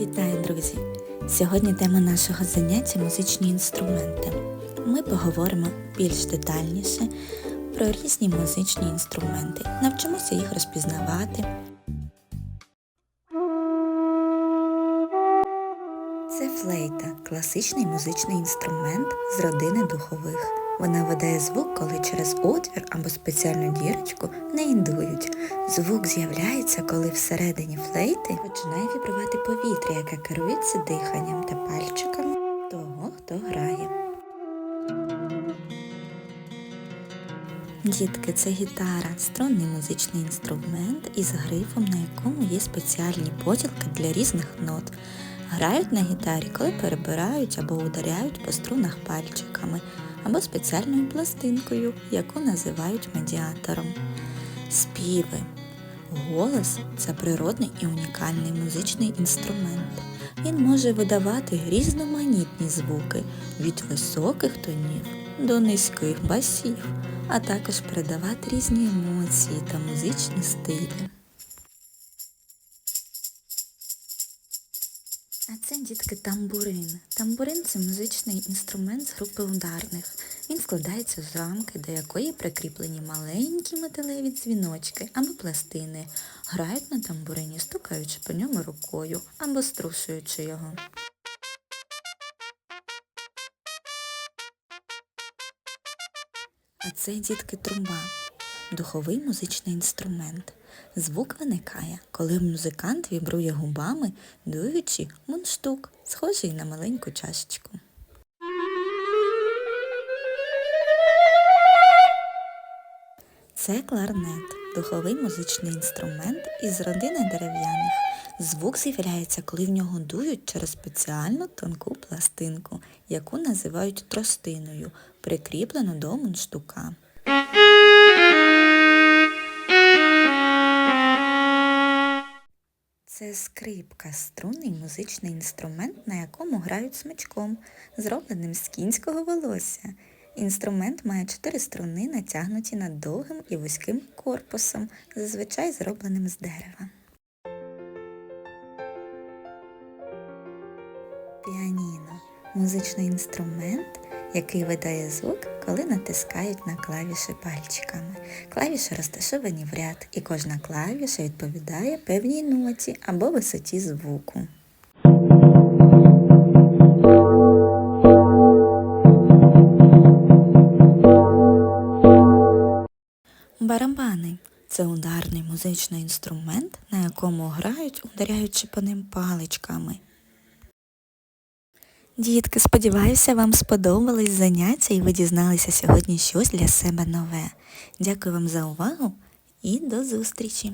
Вітаю, друзі! Сьогодні тема нашого заняття музичні інструменти. Ми поговоримо більш детальніше про різні музичні інструменти, навчимося їх розпізнавати. Це флейта класичний музичний інструмент з родини духових. Вона видає звук, коли через отвір або спеціальну дірочку не індують. Звук з'являється, коли всередині флейти починає вібрувати повітря, яке керується диханням та пальчиками того, хто грає. Дітки, це гітара, струнний музичний інструмент із грифом, на якому є спеціальні поділки для різних нот. Грають на гітарі, коли перебирають або ударяють по струнах пальчиками, або спеціальною пластинкою, яку називають медіатором. Співи. Голос це природний і унікальний музичний інструмент. Він може видавати різноманітні звуки від високих тонів до низьких басів, а також передавати різні емоції та музичні стилі. А це, дітки, тамбурин. Тамбурин це музичний інструмент з групи ударних. Він складається з рамки, до якої прикріплені маленькі металеві дзвіночки або пластини. Грають на тамбурині, стукаючи по ньому рукою або струшуючи його. А це, дітки, труба. Духовий музичний інструмент. Звук виникає, коли музикант вібрує губами, дуючи мундштук, схожий на маленьку чашечку. Це кларнет, духовий музичний інструмент із родини дерев'яних. Звук з'являється, коли в нього дують через спеціальну тонку пластинку, яку називають тростиною, прикріплену до мундштука. Це скрипка, струнний музичний інструмент, на якому грають смичком, зробленим з кінського волосся. Інструмент має чотири струни, натягнуті над довгим і вузьким корпусом, зазвичай зробленим з дерева. Піаніно музичний інструмент, який видає звук, коли натискають на клавіші пальчиками. Клавіші розташовані в ряд, і кожна клавіша відповідає певній ноті або висоті звуку. Барабани це ударний музичний інструмент, на якому грають, ударяючи по ним паличками. Дітки, сподіваюся, вам сподобались заняття і ви дізналися сьогодні щось для себе нове. Дякую вам за увагу і до зустрічі!